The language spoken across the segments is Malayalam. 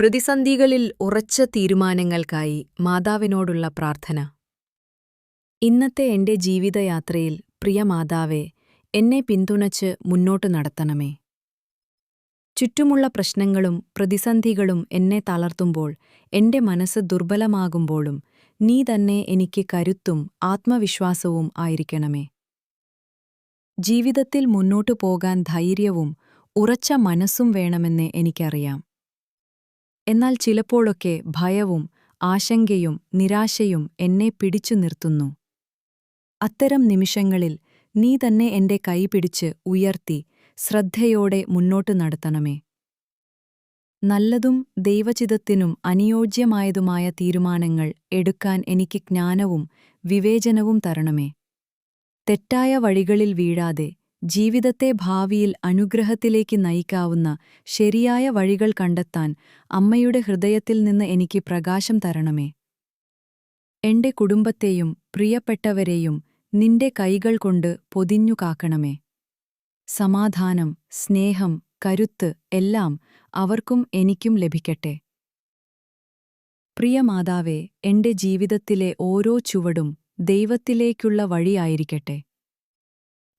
പ്രതിസന്ധികളിൽ ഉറച്ച തീരുമാനങ്ങൾക്കായി മാതാവിനോടുള്ള പ്രാർത്ഥന. ഇന്നത്തെ എന്റെ ജീവിതയാത്രയിൽ പ്രിയ മാതാവേ എന്നെ പിന്തുണച്ച് മുന്നോട്ടു നടത്തണമേ. ചുറ്റുമുള്ള പ്രശ്നങ്ങളും പ്രതിസന്ധികളും എന്നെ തളർത്തുമ്പോൾ എന്റെ മനസ്സ് ദുർബലമാകുമ്പോഴും നീ തന്നെ എനിക്ക് കരുത്തും ആത്മവിശ്വാസവും ആയിരിക്കണമേ. ജീവിതത്തിൽ മുന്നോട്ടു പോകാൻ ധൈര്യവും ഉറച്ച മനസ്സും വേണമെന്ന് എനിക്കറിയാം. എന്നാൽ ചിലപ്പോഴൊക്കെ ഭയവും ആശങ്കയും നിരാശയും എന്നെ പിടിച്ചു നിർത്തുന്നു. അത്തരം നിമിഷങ്ങളിൽ നീ തന്നെ എന്റെ കൈ പിടിച്ച് ഉയർത്തി ശ്രദ്ധയോടെ മുന്നോട്ടു നടത്തണമേ. നല്ലതും ദൈവചിതത്തിനും അനുയോജ്യമായതുമായ തീരുമാനങ്ങൾ എടുക്കാൻ എനിക്ക് ജ്ഞാനവും വിവേചനവും തരണമേ. തെറ്റായ വഴികളിൽ വീഴാതെ ജീവിതത്തെ ഭാവിയിൽ അനുഗ്രഹത്തിലേക്ക് നയിക്കാവുന്ന ശരിയായ വഴികൾ കണ്ടെത്താൻ അമ്മയുടെ ഹൃദയത്തിൽ നിന്ന് എനിക്ക് പ്രകാശം തരണമേ. എന്റെ കുടുംബത്തെയും പ്രിയപ്പെട്ടവരെയും നിന്റെ കൈകൾ കൊണ്ട് പൊതിഞ്ഞു കാക്കണമേ. സമാധാനം സ്നേഹം കരുത്ത് എല്ലാം അവർക്കും എനിക്കും ലഭിക്കട്ടെ. പ്രിയ മാതാവേ എന്റെ ജീവിതത്തിലെ ഓരോ ചുവടും ദൈവത്തിലേക്കുള്ള വഴിയായിരിക്കട്ടെ.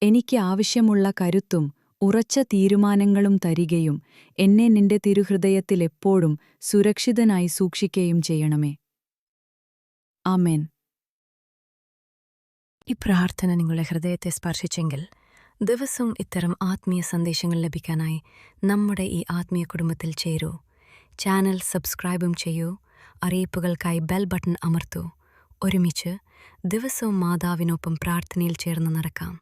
എനിക്ക് ആവശ്യമുള്ള കരുത്തും ഉറച്ച തീരുമാനങ്ങളും തരികയും എന്നെ നിന്റെ തിരുഹൃദയത്തിലെപ്പോഴും സുരക്ഷിതനായി സൂക്ഷിക്കുകയും ചെയ്യണമേ. ആമേൻ. ഈ പ്രാർത്ഥന നിങ്ങളുടെ ഹൃദയത്തെ സ്പർശിച്ചെങ്കിൽ ദിവസവും ഇത്തരം ആത്മീയ സന്ദേശങ്ങൾ ലഭിക്കാനായി നമ്മുടെ ഈ ആത്മീയ കുടുംബത്തിൽ ചേരൂ. ചാനൽ സബ്സ്ക്രൈബും ചെയ്യൂ. അറിയിപ്പുകൾക്കായി ബെൽ ബട്ടൺ അമർത്തൂ. ഒരുമിച്ച് ദിവസവും മാതാവിനൊപ്പം പ്രാർത്ഥനയിൽ ചേർന്ന് നടക്കാം.